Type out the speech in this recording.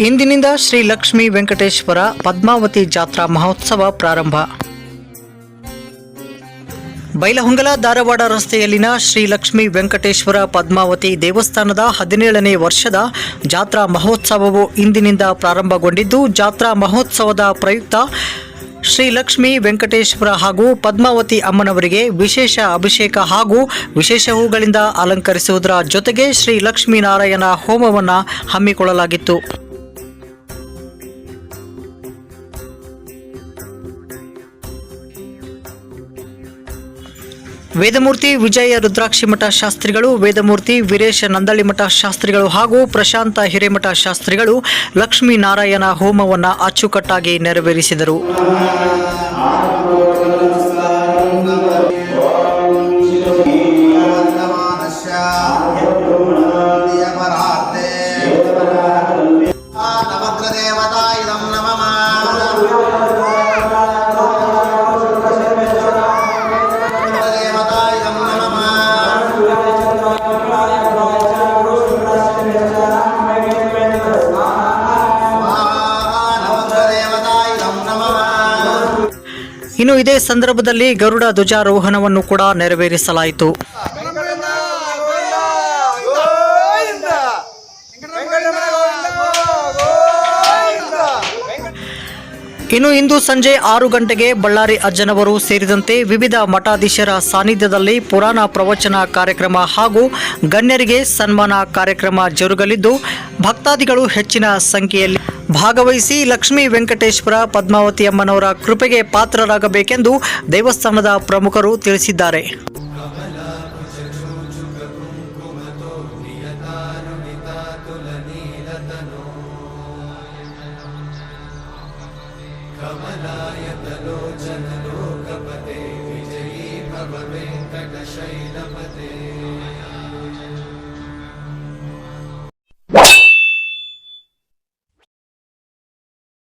ಇಂದಿನಿಂದ ಶ್ರೀ ಲಕ್ಷ್ಮೀ ವೆಂಕಟೇಶ್ವರ ಪದ್ಮಾವತಿ ಜಾತ್ರಾ ಮಹೋತ್ಸವ ಪ್ರಾರಂಭ. ಬೈಲಹೊಂಗಲ ಧಾರವಾಡ ರಸ್ತೆಯಲ್ಲಿನ ಶ್ರೀ ಲಕ್ಷ್ಮೀ ವೆಂಕಟೇಶ್ವರ ಪದ್ಮಾವತಿ ದೇವಸ್ಥಾನದ ಹದಿನೇಳನೇ ವರ್ಷದ ಜಾತ್ರಾ ಮಹೋತ್ಸವವು ಇಂದಿನಿಂದ ಪ್ರಾರಂಭಗೊಂಡಿದ್ದು, ಜಾತ್ರಾ ಮಹೋತ್ಸವದ ಪ್ರಯುಕ್ತ ಶ್ರೀ ಲಕ್ಷ್ಮೀ ವೆಂಕಟೇಶ್ವರ ಹಾಗೂ ಪದ್ಮಾವತಿ ಅಮ್ಮನವರಿಗೆ ವಿಶೇಷ ಅಭಿಷೇಕ ಹಾಗೂ ವಿಶೇಷ ಹೂಗಳಿಂದ ಅಲಂಕರಿಸುವುದರ ಜೊತೆಗೆ ಶ್ರೀ ಲಕ್ಷ್ಮೀನಾರಾಯಣ ಹೋಮವನ್ನು ಹಮ್ಮಿಕೊಳ್ಳಲಾಗಿತ್ತು. ವೇದಮೂರ್ತಿ ವಿಜಯ ರುದ್ರಾಕ್ಷಿಮಠ ಶಾಸ್ತ್ರಿಗಳು, ವೇದಮೂರ್ತಿ ವೀರೇಶ ನಂದಳಿಮಠ ಶಾಸ್ತ್ರಿಗಳು ಹಾಗೂ ಪ್ರಶಾಂತ ಹಿರೇಮಠ ಶಾಸ್ತ್ರಿಗಳು ಲಕ್ಷ್ಮೀ ನಾರಾಯಣ ಹೋಮವನ್ನು ಅಚ್ಚುಕಟ್ಟಾಗಿ ನೆರವೇರಿಸಿದರು. ಇನ್ನು ಇದೇ ಸಂದರ್ಭದಲ್ಲಿ ಗರುಡ ಧ್ವಜಾರೋಹಣವನ್ನು ಕೂಡ ನೆರವೇರಿಸಲಾಯಿತು. ಇನ್ನು ಇಂದು ಸಂಜೆ ಆರು ಗಂಟೆಗೆ ಬಳ್ಳಾರಿ ಅಜ್ಜನವರು ಸೇರಿದಂತೆ ವಿವಿಧ ಮಠಾಧೀಶರ ಸಾನ್ನಿಧ್ಯದಲ್ಲಿ ಪುರಾಣ ಪ್ರವಚನ ಕಾರ್ಯಕ್ರಮ ಹಾಗೂ ಗಣ್ಯರಿಗೆ ಸನ್ಮಾನ ಕಾರ್ಯಕ್ರಮ ಜರುಗಲಿದ್ದು, ಭಕ್ತಾದಿಗಳು ಹೆಚ್ಚಿನ ಸಂಖ್ಯೆಯಲ್ಲಿ ಭಾಗವಹಿಸಿ ಲಕ್ಷ್ಮೀ ವೆಂಕಟೇಶ್ವರ ಪದ್ಮಾವತಿ ಅಮ್ಮನವರ ಕೃಪೆಗೆ ಪಾತ್ರರಾಗಬೇಕೆಂದು ದೇವಸ್ಥಾನದ ಪ್ರಮುಖರು ತಿಳಿಸಿದ್ದಾರೆ कमलायतलोचनलोकपते विजयी भव वेङ्कटशैलपते